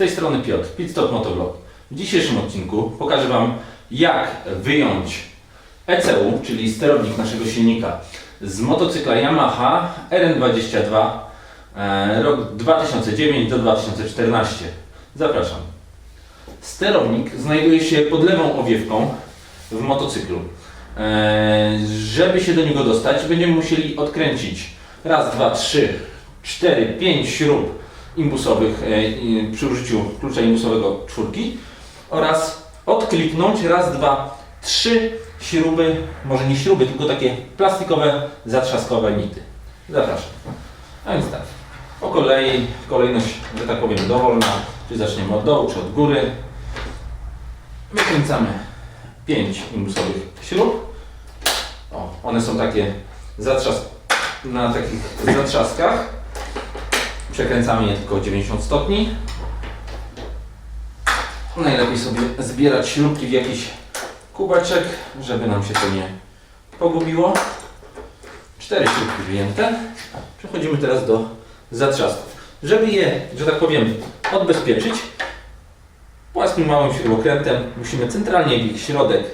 tej strony Piotr, Pitstop Motovlog. W dzisiejszym odcinku pokażę Wam jak wyjąć ECU, czyli sterownik naszego silnika z motocykla Yamaha RN22 e, rok 2009 do 2014. Zapraszam. Sterownik znajduje się pod lewą owiewką w motocyklu. E, żeby się do niego dostać, będziemy musieli odkręcić raz, dwa, trzy, cztery, pięć śrub imbusowych e, przy użyciu klucza imbusowego czwórki oraz odkliknąć raz, dwa, trzy śruby, może nie śruby, tylko takie plastikowe, zatrzaskowe nity. Zapraszam. A więc tak, po kolei, kolejność, że tak powiem, dowolna, czy zaczniemy od dołu, czy od góry. Wykręcamy 5 imbusowych śrub. O, one są takie zatrzas na takich zatrzaskach. Przekręcamy je tylko o 90 stopni. Najlepiej sobie zbierać śrubki w jakiś kubeczek, żeby nam się to nie pogubiło. Cztery śrubki wyjęte. Przechodzimy teraz do zatrzasków. Żeby je, że tak powiem, odbezpieczyć, płaskim małym śrubokrętem musimy centralnie w ich środek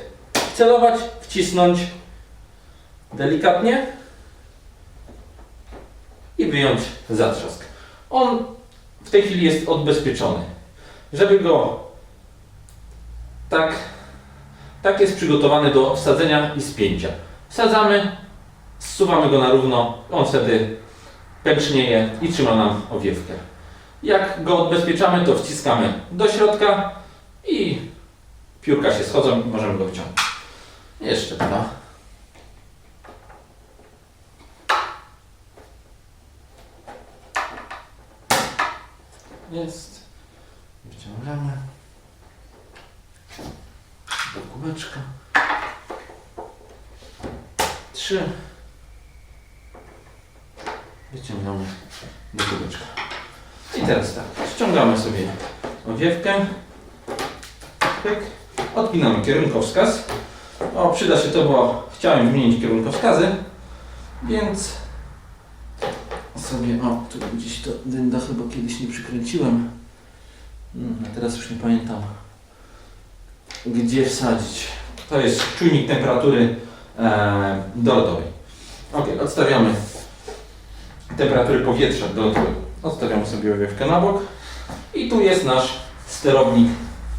celować, wcisnąć delikatnie i wyjąć zatrzask. On w tej chwili jest odbezpieczony. Żeby go tak, tak jest przygotowany do wsadzenia i spięcia. Wsadzamy, zsuwamy go na równo, on wtedy pęcznieje i trzyma nam owiewkę. Jak go odbezpieczamy, to wciskamy do środka i piórka się schodzą i możemy go wyciągnąć. Jeszcze dwa. Jest. Wyciągamy. Do kubeczka. Trzy. Wyciągamy do kubeczka. I teraz tak, ściągamy sobie owiewkę. Pyk. Odpinamy kierunkowskaz. O, przyda się to, bo chciałem wymienić kierunkowskazy, więc sobie, o, tu gdzieś to dynda chyba kiedyś nie przykręciłem. A teraz już nie pamiętam, gdzie wsadzić. To jest czujnik temperatury e, dolotowej. Ok, odstawiamy temperatury powietrza dolotowego. Odstawiamy sobie owiewkę na bok i tu jest nasz sterownik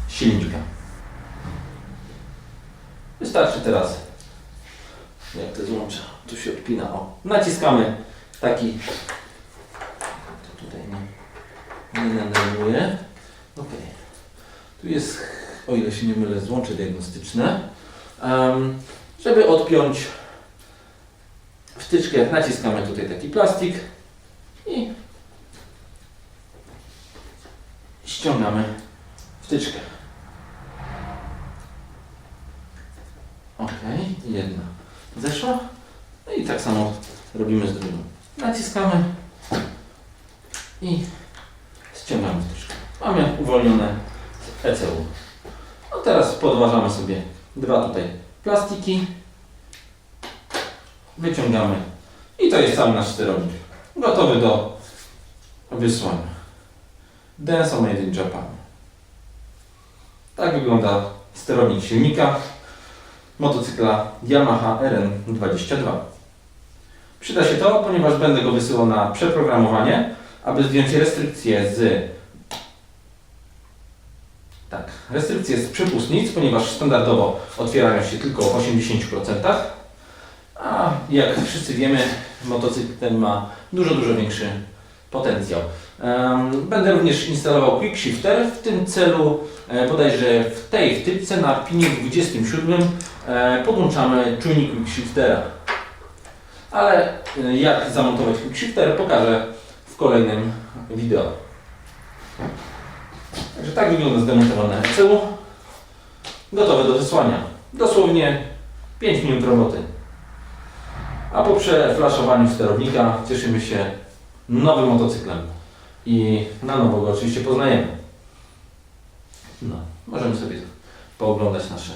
silnika. Wystarczy teraz, jak to złącza, tu się odpina, o, naciskamy taki, nie, denerwuje, ok, tu jest, o ile się nie mylę, złącze diagnostyczne, Em, żeby odpiąć wtyczkę, naciskamy tutaj taki plastik i ściągamy wtyczkę. Ok, jedna zeszła. No i tak samo robimy z drugą. Naciskamy i ściągamy wtyczkę. Mamy uwolnione ECU. No teraz podważamy sobie dwa tutaj plastiki. Wyciągamy i to jest cały nasz sterownik. Gotowy do wysłania. Denso Made in Japan. Tak wygląda sterownik silnika motocykla Yamaha RN22. Przyda się to, ponieważ będę go wysyłał na przeprogramowanie, aby zdjąć restrykcje z tak, restrykcje z przepustnic, ponieważ standardowo otwierają się tylko w 80%, a jak wszyscy wiemy, motocykl ten ma dużo, dużo większy potencjał. Będę również instalował Quick Shifter. W tym celu e, bodajże w tej wtyczce na pinie 27 e, podłączamy czujnik Quick Shiftera. Ale e, jak zamontować Quick Shifter pokażę kolejnym wideo. Także tak wygląda zdemontowane ECU. Gotowe do wysłania. Dosłownie 5 minut roboty. A po przeflaszowaniu sterownika cieszymy się nowym motocyklem. I na nowo go oczywiście poznajemy. No, możemy sobie pooglądać nasze,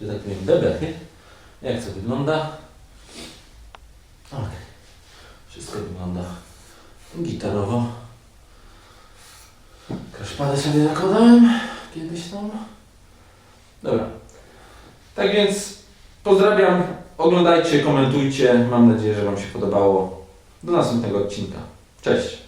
że tak powiem, bebechy. Jak to wygląda. Ok. Wszystko wygląda gitarowo. Jakaś szpadę sobie zakładałem kiedyś tam. Dobra. Tak więc pozdrawiam, oglądajcie, komentujcie. Mam nadzieję, że Wam się podobało. Do następnego odcinka. Cześć!